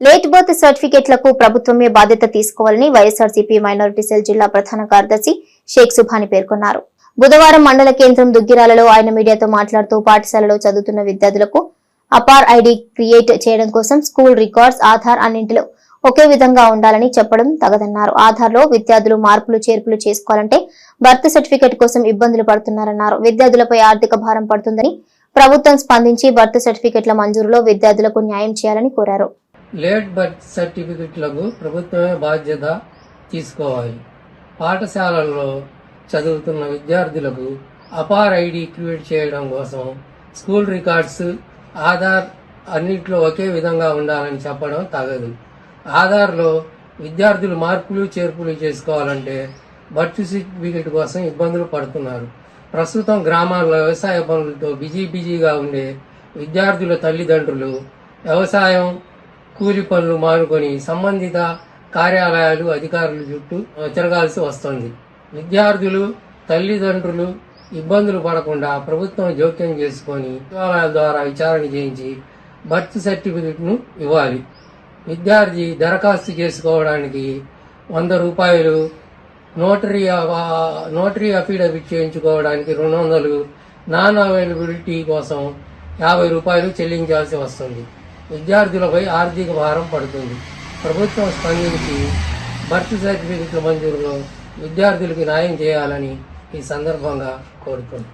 Late birth సర్టిఫికెట్లకు ప్రభుత్వమే బాధ్యత తీసుకోవాలని వైఎస్ఆర్సీపీ మైనారిటీ సెల్ జిల్లా ప్రధాన కార్యదర్శి షేక్ సుభాని పేర్కొన్నారు. బుధవారం మండల కేంద్రం దుగ్గిరాలలో ఆయన మీడియాతో మాట్లాడుతూ పాఠశాలలో చదువుతున్న విద్యార్థులకు అపార్ ఐడి క్రియేట్ చేయడం కోసం స్కూల్ రికార్డ్స్ ఆధార్ అన్నింటిలో ఒకే విధంగా ఉండాలని చెప్పడం తగదన్నారు. ఆధార్లో విద్యార్థులు మార్పులు చేర్పులు చేసుకోవాలంటే బర్త్ సర్టిఫికెట్ కోసం ఇబ్బందులు పడుతున్నారన్నారు. విద్యార్థులపై ఆర్థిక భారం పడుతుందని ప్రభుత్వం స్పందించి బర్త్ సర్టిఫికెట్ల మంజూరులో విద్యార్థులకు న్యాయం చేయాలని కోరారు. లేట్ బర్త్ సర్టిఫికెట్లకు ప్రభుత్వమే బాధ్యత తీసుకోవాలి. పాఠశాలల్లో చదువుతున్న విద్యార్థులకు అపార్ ఐడి క్రియేట్ చేయడం కోసం స్కూల్ రికార్డ్స్ ఆధార్ అన్నింటిలో ఒకే విధంగా ఉండాలని చెప్పడం తగదు. ఆధార్లో విద్యార్థులు మార్పులు చేర్పులు చేసుకోవాలంటే బర్త్ సర్టిఫికెట్ కోసం ఇబ్బందులు పడుతున్నారు. ప్రస్తుతం గ్రామాల్లో వ్యవసాయ పనులతో బిజీ బిజీగా ఉండే విద్యార్థుల తల్లిదండ్రులు వ్యవసాయం కూలి పనులు మానుకొని సంబంధిత కార్యాలయాలు అధికారుల చుట్టూ తిరగాల్సి వస్తుంది. విద్యార్థులు తల్లిదండ్రులు ఇబ్బందులు పడకుండా ప్రభుత్వం జోక్యం చేసుకొని సచివాలయాల ద్వారా విచారణ చేయించి బర్త్ సర్టిఫికెట్ను ఇవ్వాలి. విద్యార్థి దరఖాస్తు చేసుకోవడానికి వంద రూపాయలు నోటరీ నోటరీ అఫిడవిట్ చేయించుకోవడానికి రెండు వందలు నాన్ అవైలబిలిటీ కోసం యాభై రూపాయలు చెల్లించాల్సి వస్తుంది. విద్యార్థులపై ఆర్థిక భారం పడుతుంది. ప్రభుత్వం స్పందించి బర్త్ సర్టిఫికెట్ల మంజూరులో విద్యార్థులకు న్యాయం చేయాలని ఈ సందర్భంగా కోరుతుంది